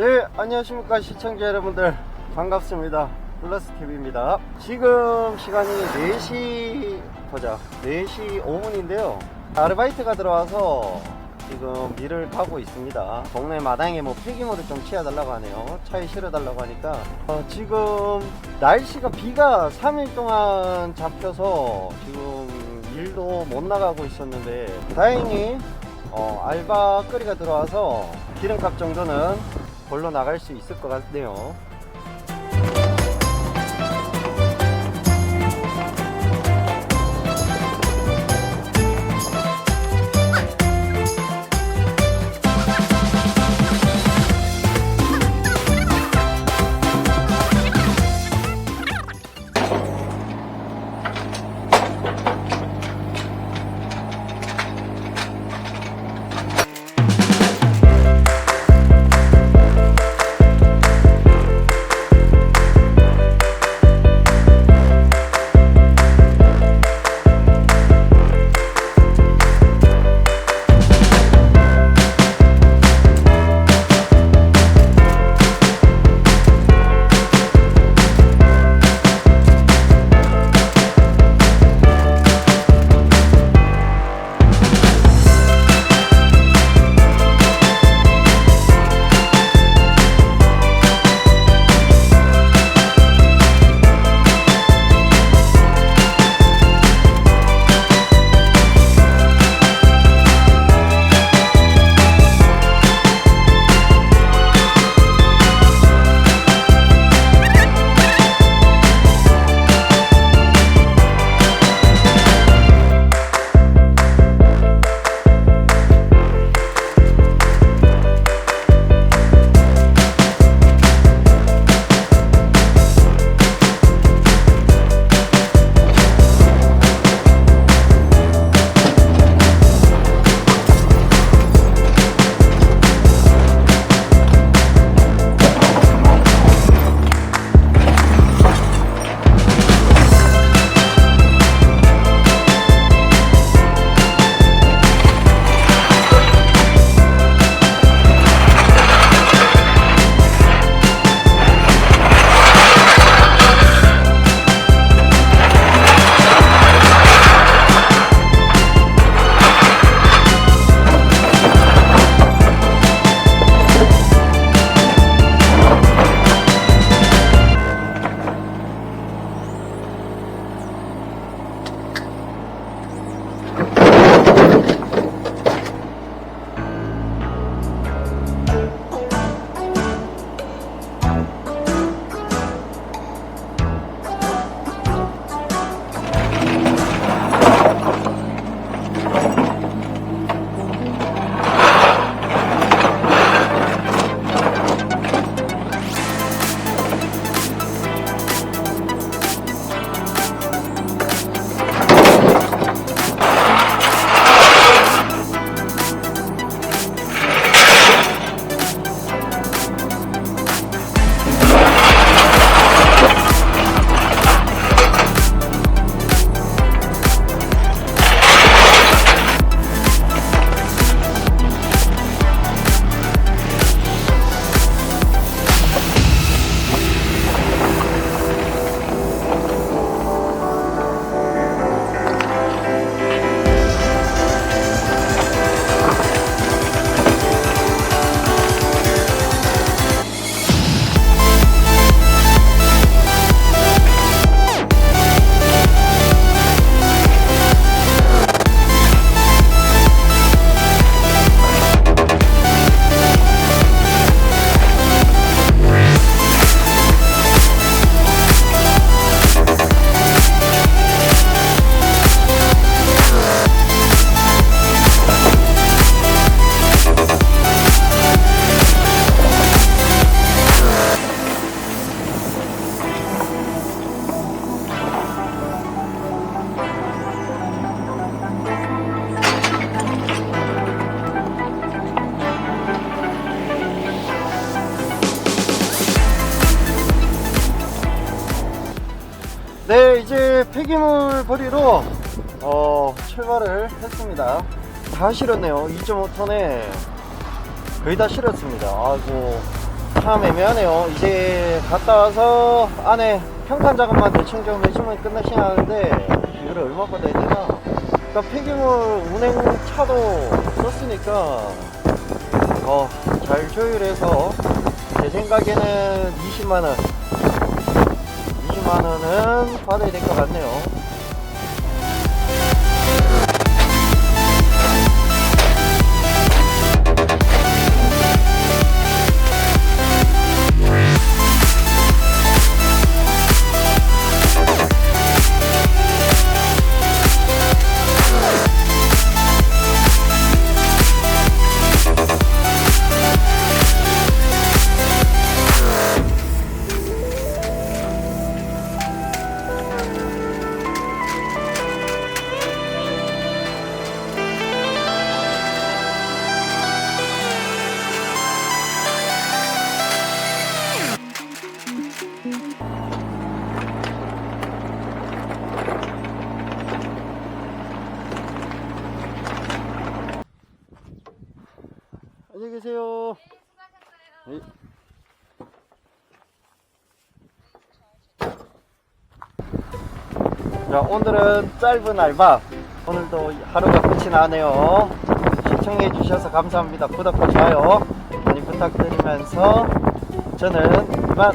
네, 안녕하십니까 시청자 여러분들 반갑습니다. 플러스TV입니다. 지금 시간이 4시 보자 4시 5분인데요. 아르바이트가 들어와서 지금 밀을 파고 있습니다. 동네 마당에 뭐 폐기물을 좀 치워달라고 하네요. 차에 실어달라고 하니까 어, 지금 날씨가 비가 3일 동안 잡혀서 지금 일도 못 나가고 있었는데 다행히 어, 알바 거리가 들어와서 기름값 정도는 벌러 나갈 수 있을 것 같네요. 네, 폐기물 버리러 어, 출발을 했습니다. 다 실었네요. 2.5톤에 거의 다 실었습니다. 아이고 참 애매하네요. 이제 갔다 와서 안에 평판 작업만 대충 좀 해주면 끝나긴 하는데 이걸 얼마 받아야 되나? 그러니까 폐기물 운행 차도 썼으니까 어, 잘 조율해서 제 생각에는 20만원 20만원은 받아야 될 것 같네요. 자, 오늘은 짧은 알바. 오늘도 하루가 끝이 나네요. 시청해 주셔서 감사합니다. 구독과 좋아요 많이 부탁드리면서 저는 이만